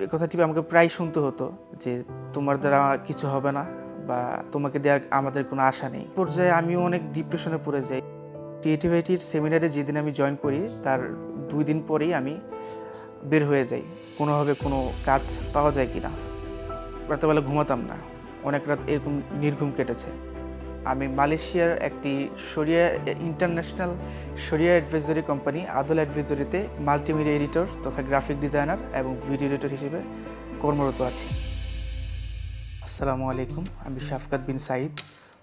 এই কথাটি আমাকে প্রায় শুনতে হতো যে তোমার দ্বারা কিছু হবে না বা তোমাকে দেওয়ার আমাদের কোনো আশা নেই। পর্যায়ে আমিও অনেক ডিপ্রেশনে পড়ে যাই। ক্রিয়েটিভিটির সেমিনারে যেদিন আমি জয়েন করি, তার দুই দিন পরেই আমি বের হয়ে যাই। কোনোভাবে কোনো কাজ পাওয়া যায় কি না রাতেবেলা ঘুমাতাম না। অনেক রাত এরকম নির্ঘুম কেটেছে। আমি মালয়েশিয়ার একটি শরিয়া ইন্টারন্যাশনাল শরিয়া অ্যাডভাইজরি কোম্পানি আদল অ্যাডভাইজরিতে মাল্টিমিডিয়া এডিটর তথা গ্রাফিক ডিজাইনার এবং ভিডিও এডিটর হিসেবে কর্মরত আছি। আসসালামু আলাইকুম আমি শাফকাত বিন সাইদ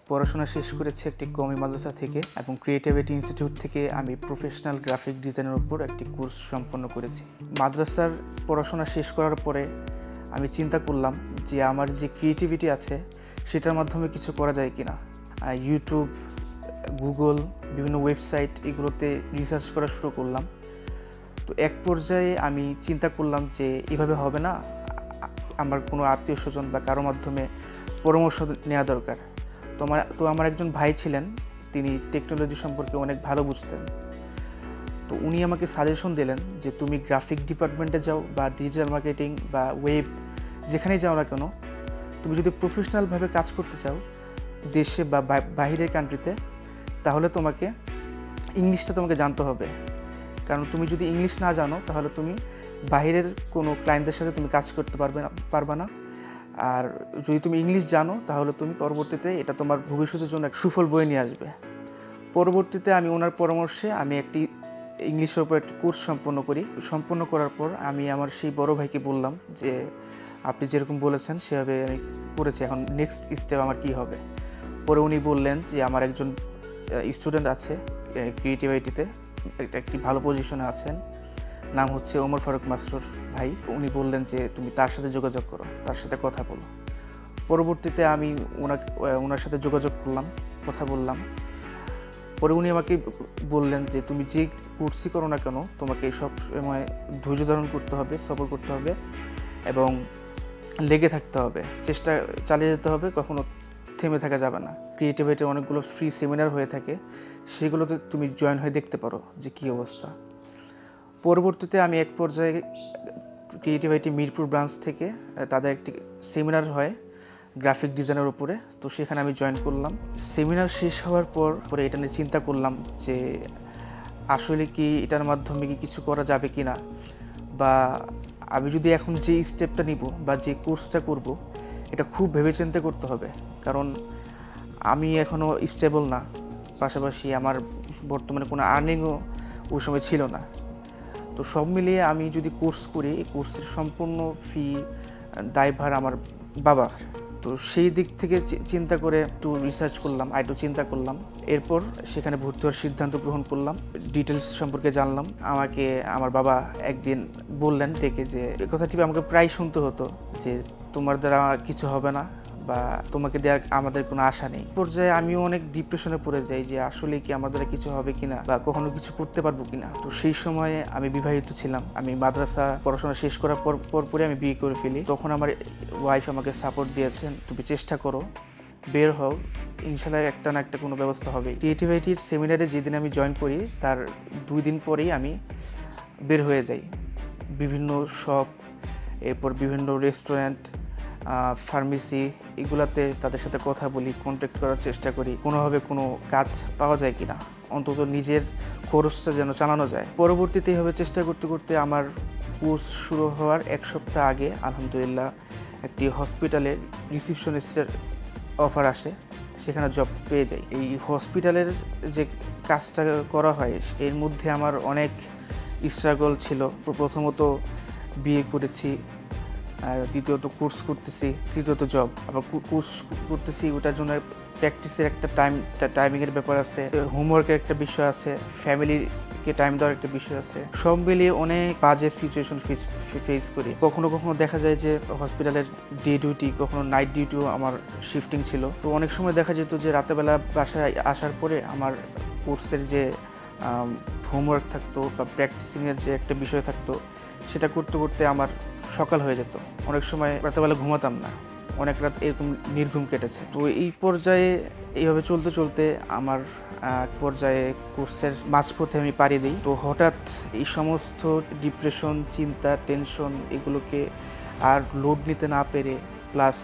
পড়াশোনা শেষ করেছি একটি কমি মাদ্রাসা থেকে এবং ক্রিয়েটিভিটি ইনস্টিটিউট থেকে আমি প্রফেশনাল গ্রাফিক ডিজাইনের উপর একটি কোর্স সম্পন্ন করেছি। মাদ্রাসার পড়াশোনা শেষ করার পরে আমি চিন্তা করলাম যে আমার যে ক্রিয়েটিভিটি আছে, সেটার মাধ্যমে কিছু করা যায় কিনা। ইউটিউব গুগল বিভিন্ন ওয়েবসাইট এগুলোতে রিসার্চ করা শুরু করলাম। তো এক পর্যায়ে আমি চিন্তা করলাম যে এভাবে হবে না, আমার কোনো আত্মীয় স্বজন বা কারও মাধ্যমে পরামর্শ নেওয়া দরকার। তো আমার তো আমার একজন ভাই ছিলেন, তিনি টেকনোলজি সম্পর্কে অনেক ভালো বুঝতেন। তো উনি আমাকে সাজেশন দিলেন যে তুমি গ্রাফিক ডিপার্টমেন্টে যাও বা ডিজিটাল মার্কেটিং বা ওয়েব যেখানেই যাও না কেন, তুমি যদি প্রফেশনালভাবে কাজ করতে চাও দেশে বা বাহিরের কান্ট্রিতে তাহলে তোমাকে ইংলিশটা তোমাকে জানতে হবে। কারণ তুমি যদি ইংলিশ না জানো, তাহলে তুমি বাইরের কোনো ক্লায়েন্টদের সাথে তুমি কাজ করতে পারবে না পারবে না। আর যদি তুমি ইংলিশ জানো, তাহলে তুমি পরবর্তীতে এটা তোমার ভবিষ্যতের জন্য এক সুফল বয়ে নিয়ে আসবে। পরবর্তীতে আমি ওনার পরামর্শে আমি একটি ইংলিশের উপর একটি কোর্স সম্পন্ন করি। সম্পন্ন করার পর আমি আমার সেই বড় ভাইকে বললাম যে, আপনি যেরকম বলেছেন, সেভাবে আমি করেছি। এখন নেক্সট স্টেপ আমার কি হবে? পরে উনি বললেন যে আমার একজন স্টুডেন্ট আছে ক্রিয়েটিভিটিতে একটা ভালো পজিশনে আছেন। নাম হচ্ছে ওমর ফারুক মাসরুর ভাই। উনি বললেন যে তুমি তার সাথে যোগাযোগ করো, তার সাথে কথা বলো। পরবর্তীতে আমি ওনার সাথে যোগাযোগ করলাম, কথা বললাম। পরে উনি আমাকে বললেন যে তুমি যে কোর্সই করো না কেন, তোমাকে সব সময় ধৈর্য ধারণ করতে হবে সফর করতে হবে এবং লেগে থাকতে হবে। চেষ্টা চালিয়ে যেতে হবে, কখনো থেমে থাকা যাবে না। ক্রিয়েটিভিটির অনেকগুলো ফ্রি সেমিনার হয়ে থাকে। সেগুলোতে তুমি জয়েন হয়ে দেখতে পারো যে কী অবস্থা। পরবর্তীতে আমি এক পর্যায়ে ক্রিয়েটিভিটি মিরপুর ব্রাঞ্চ থেকে তাদের একটি সেমিনার হয় গ্রাফিক ডিজাইনের উপরে। তো সেখানে আমি জয়েন করলাম। সেমিনার শেষ হওয়ার পর, পরে এটা নিয়ে চিন্তা করলাম যে আসলে কি এটার মাধ্যমে কি কিছু করা যাবে কি না বা আমি যদি এখন যে স্টেপটা নিব বা যে কোর্সটা করব, এটা খুব ভেবেচিন্তে করতে হবে। কারণ আমি এখনও স্টেবল না। পাশাপাশি আমার বর্তমানে কোনো আর্নিংও ওই সময় ছিল না। তো সব মিলিয়ে আমি যদি কোর্স করি, এই কোর্সের সম্পূর্ণ ফি দায়ভার আমার বাবার তো সেই দিক থেকে চিন্তা করে একটু রিসার্চ করলাম একটু চিন্তা করলাম। এরপর সেখানে ভর্তি হওয়ার সিদ্ধান্ত গ্রহণ করলাম। ডিটেলস সম্পর্কে জানলাম। আমাকে, আমার বাবা একদিন বললেন ডেকে যে কথাটি আমাকে প্রায় শুনতে হতো যে, তোমার দ্বারা কিছু হবে না। বা তোমাকে দেওয়ার আমাদের কোনো আশা নেই। পর্যায়ে আমিও অনেক ডিপ্রেশনে পড়ে যাই যে আসলে কি আমাদের কিছু হবে কিনা বা কখনো কিছু করতে পারব কিনা। তো সেই সময়ে আমি বিবাহিত ছিলাম। আমি মাদ্রাসা পড়াশোনা শেষ করার পর পর পরে আমি বিয়ে করে ফেলি। তখন আমার ওয়াইফ আমাকে সাপোর্ট দিয়েছেন, তুমি চেষ্টা করো, বের হও, ইনশাল্লাহ একটা না একটা কোনো ব্যবস্থা হবে। ক্রিয়েটিভিটির সেমিনারে যেদিন আমি জয়েন করি, তার দুই দিন পরেই আমি বের হয়ে যাই। বিভিন্ন শপ এরপর বিভিন্ন রেস্টুরেন্ট ফার্মেসি এগুলাতে তাদের সাথে কথা বলি কন্ট্যাক্ট করার চেষ্টা করি। কোনোভাবে কোনো কাজ পাওয়া যায় কি না অন্তত নিজের খরচটা যেন চালানো যায়। পরবর্তীতে এইভাবে চেষ্টা করতে করতে আমার কোর্স শুরু হওয়ার এক সপ্তাহ আগে আলহামদুলিল্লাহ একটি হসপিটালে রিসিপশনিস্টের অফার আসে, সেখানে জব পেয়ে যাই। এই হসপিটালের যে কাজটা করা হয়, এর মধ্যে আমার অনেক স্ট্রাগল ছিল। প্রথমত বিয়ে করেছি আর দ্বিতীয়ত কোর্স করতেছি, তৃতীয়ত জব আবার কোর্স করতেছি, ওটার জন্য প্র্যাকটিসের একটা টাইম টাইমিংয়ের ব্যাপার আছে হোমওয়ার্কের একটা বিষয় আছে ফ্যামিলিকে টাইম দেওয়ার একটা বিষয় আছে। সব মিলিয়ে অনেক বাজে সিচুয়েশন ফেস ফেস করি। কখনো কখনো দেখা যায় যে হসপিটালের ডে ডিউটি কখনো নাইট ডিউটিও আমার শিফটিং ছিল। তো অনেক সময় দেখা যেত যে রাতেবেলা বাসায় আসার পরে আমার কোর্সের যে হোমওয়ার্ক থাকতো বা প্র্যাকটিসিংয়ের যে একটা বিষয় থাকতো, সেটা করতে করতে আমার সকাল হয়ে যেত। অনেক সময় রাতেবেলা ঘুমাতাম না। অনেক রাত এরকম নির্ঘুম কেটেছে। তো এই পর্যায়ে এইভাবে চলতে চলতে আমার এক পর্যায়ে কোর্সের মাঝপথে আমি পারি দিই। তো হঠাৎ এই সমস্ত ডিপ্রেশন চিন্তা টেনশন এগুলোকে আর লোড নিতে না পেরে প্লাস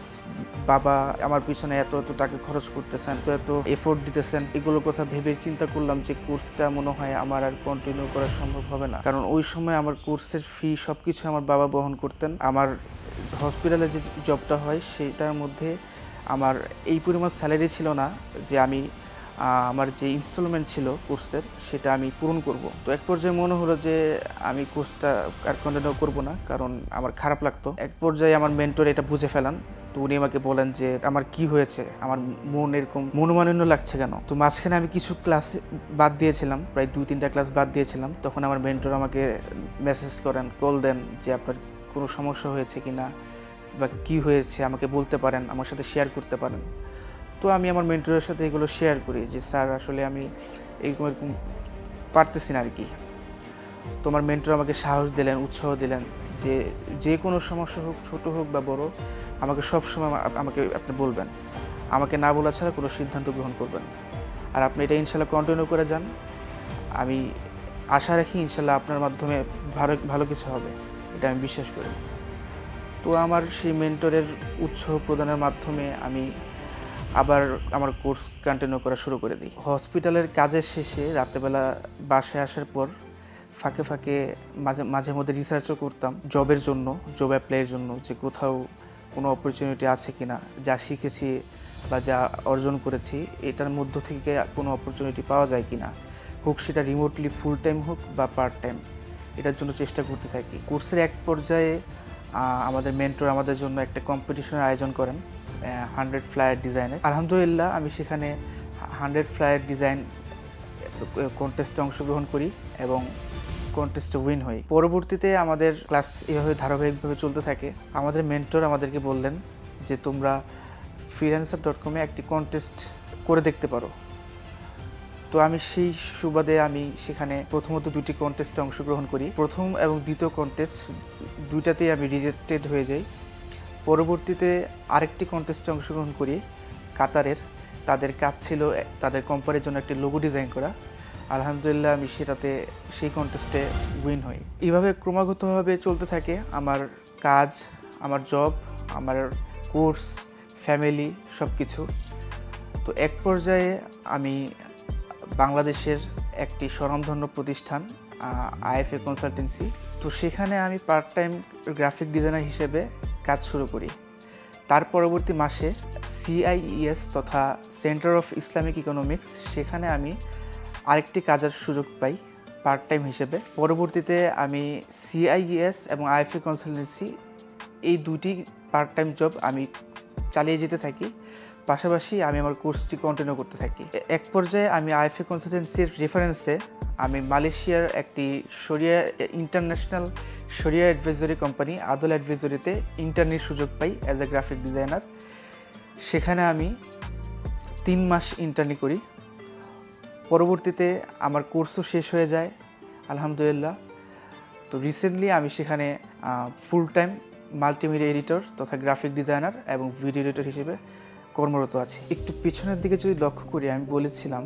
বাবা আমার পিছনে এত এত টাকা খরচ করতেছেন তো এত এফোর্ট দিতেছেন, এগুলোর কথা ভেবে চিন্তা করলাম যে কোর্সটা মনে হয় আমার আর কন্টিনিউ করা সম্ভব হবে না। কারণ ওই সময় আমার কোর্সের ফি সব কিছু আমার বাবা বহন করতেন। আমার হসপিটালে যে জবটা হয়, সেটার মধ্যে আমার এই পরিমাণ স্যালারি ছিল না যে আমি আমার যে ইনস্টলমেন্ট ছিল কোর্সের সেটা আমি পূরণ করব। তো এক পর্যায়ে মনে হলো যে আমি কোর্সটা আর কন্টিনিউ করব না, কারণ আমার খারাপ লাগতো। এক পর্যায়ে আমার মেন্টর এটা বুঝে ফেলান। তো উনি আমাকে বলেন যে, আমার কি হয়েছে? আমার মন এরকম মনোমালিন্য লাগছে কেন? তো মাঝখানে আমি কিছু ক্লাস বাদ দিয়েছিলাম, প্রায় দুই, তিনটা ক্লাস বাদ দিয়েছিলাম। তখন আমার মেন্টর আমাকে মেসেজ করেন কল দেন যে, আপনার কোনো সমস্যা হয়েছে কি না বা কি হয়েছে? আমাকে বলতে পারেন, আমার সাথে শেয়ার করতে পারেন। তো আমি আমার মেন্টরের সাথে এগুলো শেয়ার করি যে, স্যার, আসলে আমি এরকম এরকম পারতেছি না আর কি তোমার মেন্টর আমাকে সাহস দিলেন, উৎসাহ দিলেন যে যে কোনো সমস্যা হোক, ছোট হোক বা বড়, আমাকে সব সময় আমাকে আপনি বলবেন। আমাকে না বলা ছাড়া কোনো সিদ্ধান্ত গ্রহণ করবেন আর আপনি এটা ইনশাল্লাহ কন্টিনিউ করে যান। আমি আশা রাখি ইনশাল্লাহ আপনার মাধ্যমে ভালো ভালো কিছু হবে। এটা আমি বিশ্বাস করি। তো আমার সেই মেন্টরের উৎসাহ প্রদানের মাধ্যমে আমি আবার আমার কোর্স কন্টিনিউ করা শুরু করে দিই। হসপিটালের কাজের শেষে রাতেবেলা বাসায় আসার পর ফাঁকে ফাঁকে মাঝে মাঝে মধ্যে রিসার্চও করতাম জবের জন্য জব অ্যাপ্লাইয়ের জন্য যে কোথাও কোনো অপরচুনিটি আছে কি না যা শিখেছি বা যা অর্জন করেছি, এটার মধ্য থেকে কোনো অপরচুনিটি পাওয়া যায় কি না হোক সেটা রিমোটলি ফুল টাইম হোক বা পার্ট টাইম এটার জন্য চেষ্টা করতে থাকি। কোর্সের এক পর্যায়ে আমাদের মেন্টর আমাদের জন্য একটা কম্পিটিশনের আয়োজন করেন। হান্ড্রেড ফ্লায়ার ডিজাইনের আলহামদুলিল্লাহ, আমি সেখানে হান্ড্রেড ফ্লায়ার ডিজাইন কন্টেস্টে অংশগ্রহণ করি এবং কন্টেস্টে উইন হই। পরবর্তীতে আমাদের ক্লাস এভাবে ধারাবাহিকভাবে চলতে থাকে। আমাদের মেন্টর আমাদেরকে বললেন যে, তোমরা ফ্রিল্যান্সার ডট কমে একটি কন্টেস্ট করে দেখতে পারো। তো আমি সেই সুবাদে আমি সেখানে প্রথমত দুটি কন্টেস্টে অংশগ্রহণ করি। প্রথম এবং দ্বিতীয় কন্টেস্ট দুইটাতেই আমি রিজেক্টেড হয়ে যাই। পরবর্তীতে আরেকটি কন্টেস্টে অংশগ্রহণ করি। কাতারের। তাদের কাজ ছিল, তাদের কোম্পানির জন্য একটি লোগো ডিজাইন করা। আলহামদুলিল্লাহ, আমি সেটাতে, সেই কন্টেস্টে উইন হই। এইভাবে ক্রমাগতভাবে চলতে থাকে আমার কাজ, আমার জব আমার কোর্স ফ্যামিলি সব কিছু তো এক পর্যায়ে আমি বাংলাদেশের একটি স্বনামধন্য প্রতিষ্ঠান আইএফএ কনসালটেন্সি তো সেখানে আমি পার্ট টাইম গ্রাফিক ডিজাইনার হিসেবে কাজ শুরু করি। তার পরবর্তী মাসে সিআইইএস তথা সেন্টার অফ ইসলামিক ইকোনমিক্স সেখানে আমি আরেকটি কাজের সুযোগ পাই পার্ট টাইম হিসেবে। পরবর্তীতে আমি সিআইএস এবং আইএফএ কনসালটেন্সি এই দুটি পার্ট টাইম জব আমি চালিয়ে যেতে থাকি। পাশাপাশি আমি আমার কোর্সটি কন্টিনিউ করতে থাকি। এক পর্যায়ে আমি আইএফএ কনসালটেন্সির রেফারেন্সে আমি মালয়েশিয়ার একটি শরিয়া ইন্টারন্যাশনাল শরিয়া অ্যাডভাইজরি কোম্পানি আদল অ্যাডভাইজরিতে ইন্টার্নির সুযোগ পাই অ্যাজ এ গ্রাফিক ডিজাইনার সেখানে আমি তিন মাস ইন্টার্নি করি। পরবর্তীতে আমার কোর্সও শেষ হয়ে যায়, আলহামদুলিল্লাহ। তো রিসেন্টলি আমি সেখানে ফুল টাইম মাল্টিমিডিয়া এডিটর তথা গ্রাফিক ডিজাইনার এবং ভিডিও এডিটর হিসেবে কর্মরত আছি। একটু পেছনের দিকে যদি লক্ষ্য করি, আমি বলেছিলাম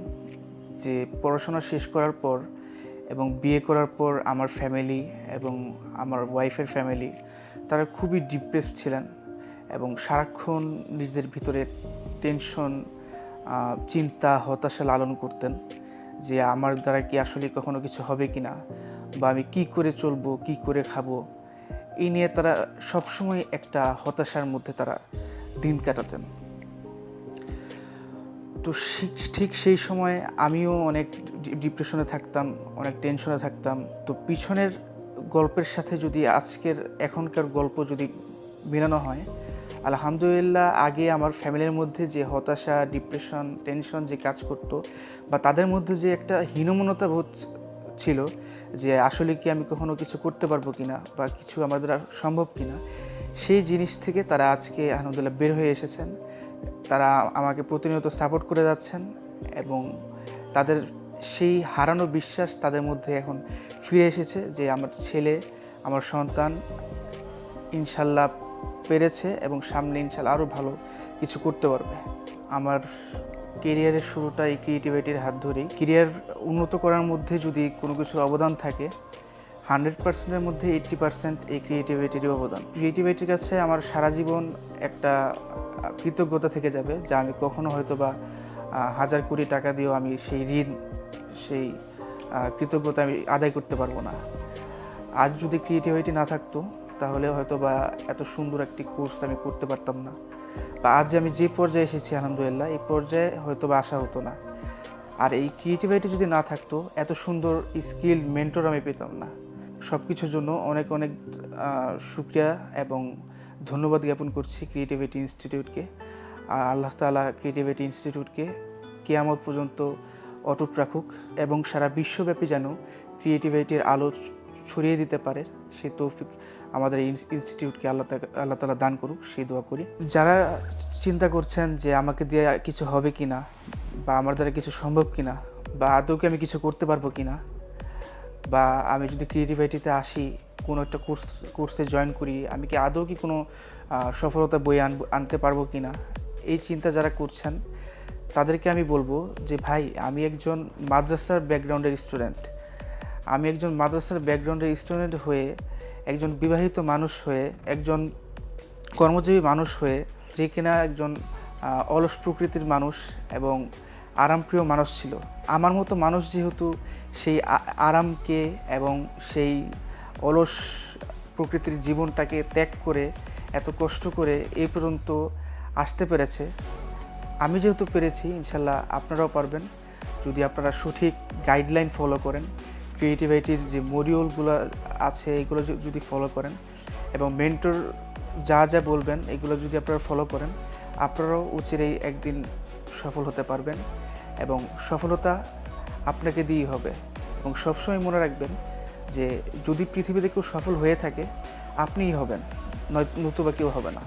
যে পড়াশোনা শেষ করার পর এবং বিয়ে করার পর আমার ফ্যামিলি এবং আমার ওয়াইফের ফ্যামিলি তারা খুবই ডিপ্রেস ছিলেন এবং সারাক্ষণ নিজেদের ভিতরে টেনশন চিন্তা, হতাশা লালন করতেন যে আমার দ্বারা কি আসলে কখনো কিছু হবে কি না বা আমি কি করে চলবো, কি করে খাব। এই নিয়ে তারা সবসময় একটা হতাশার মধ্যে তারা দিন কাটাতেন। তো ঠিক সেই সময় আমিও অনেক ডিপ্রেশনে থাকতাম, অনেক টেনশনে থাকতাম। তো পিছনের গল্পের সাথে যদি আজকের এখনকার গল্প যদি মেলানো হয়, আলহামদুলিল্লাহ আগে আমার ফ্যামিলির মধ্যে যে হতাশা, ডিপ্রেশন, টেনশন যে কাজ করতো বা তাদের মধ্যে যে একটা হীনমনতা বোধ ছিল যে আসলে কি আমি কখনো কিছু করতে পারব কিনা বা কিছু আমাদের সম্ভব কিনা, সেই জিনিস থেকে তারা আজকে আলহামদুলিল্লাহ বের হয়ে এসেছেন। তারা আমাকে প্রতিনিয়ত সাপোর্ট করে যাচ্ছেন এবং তাদের সেই হারানো বিশ্বাস তাদের মধ্যে এখন ফিরে এসেছে যে আমার ছেলে, আমার সন্তান ইনশাল্লাহ পেরেছে এবং সামনে ইনশাল্লাহ আরও ভালো কিছু করতে পারবে। আমার কেরিয়ারের শুরুটা এই ক্রিয়েটিভিটির হাত ধরেই। কেরিয়ার উন্নত করার মধ্যে যদি কোনো কিছুর অবদান থাকে হান্ড্রেড পার্সেন্টের মধ্যে এইট্টি পার্সেন্ট এই ক্রিয়েটিভিটিরই অবদান। ক্রিয়েটিভিটির কাছে আমার সারা জীবন একটা কৃতজ্ঞতা থেকে যাবে যা আমি কখনো হয়তো বা হাজার কোটি টাকা দিয়েও আমি সেই ঋণ সেই কৃতজ্ঞতা আমি আদায় করতে পারব না। আজ যদি ক্রিয়েটিভিটি না থাকতো তাহলে হয়তো বা এত সুন্দর একটি কোর্স আমি করতে পারতাম না। বা আজ আমি যে পর্যায়ে এসেছি আলহামদুলিল্লাহ এই পর্যায়ে হয়তো বা আসা হতো না। আর এই ক্রিয়েটিভিটি যদি না থাকতো এত সুন্দর স্কিল মেন্টর আমি পেতাম না। সব কিছুর জন্য অনেক অনেক আহ, শুক্রিয়া এবং ধন্যবাদ জ্ঞাপন করছি ক্রিয়েটিভিটি ইনস্টিটিউটকে আর আল্লাহ তালা ক্রিয়েটিভিটি ইনস্টিটিউটকে কেয়ামত পর্যন্ত অটুট রাখুক এবং সারা বিশ্বব্যাপী যেন ক্রিয়েটিভিটির আলো ছড়িয়ে দিতে পারে, সে তৌফিক আমাদের ইনস্টিটিউটকে আল্লাহ আল্লাহ তালা দান করুক, সেই দোয়া করি। যারা চিন্তা করছেন যে আমাকে দিয়ে কিছু হবে কি না বা আমার দ্বারা কিছু সম্ভব কি না বা আদৌ কি আমি কিছু করতে পারব কি না বা আমি যদি ক্রিয়েটিভিটিতে আসি কোনো একটা কোর্স কোর্সে জয়েন করি, আমি কি আদৌ কি কোনো সফলতা বই আনব, আনতে পারব কি না? এই চিন্তা যারা করছেন, তাদেরকে আমি বলব যে, ভাই, আমি একজন মাদ্রাসার ব্যাকগ্রাউন্ডের স্টুডেন্ট আমি একজন মাদ্রাসার ব্যাকগ্রাউন্ডের স্টুডেন্ট হয়ে, একজন বিবাহিত মানুষ হয়ে, একজন কর্মজীবী মানুষ হয়ে, যে কিনা একজন অলস প্রকৃতির মানুষ এবং আরামপ্রিয় মানুষ ছিল। আমার মতো মানুষ যেহেতু, সেই আরামকে এবং সেই অলস প্রকৃতির জীবনটাকে ত্যাগ করে, এত কষ্ট করে এই পর্যন্ত আসতে পেরেছে। আমি যেহেতু পেরেছি, ইনশাল্লাহ আপনারাও পারবেন। যদি আপনারা সঠিক গাইডলাইন ফলো করেন ক্রিয়েটিভিটির যে মডিউলগুলো আছে, এগুলো যদি ফলো করেন এবং মেন্টর যা যা বলবেন, এগুলো যদি আপনারা ফলো করেন, আপনারাও উচিরেই একদিন সফল হতে পারবেন এবং সফলতা আপনাকে দিয়েই হবে। এবং সবসময় মনে রাখবেন যে যদি পৃথিবীতে কেউ সফল হয়ে থাকে আপনিই হবেন নয় নতুবা কেউ হবে না।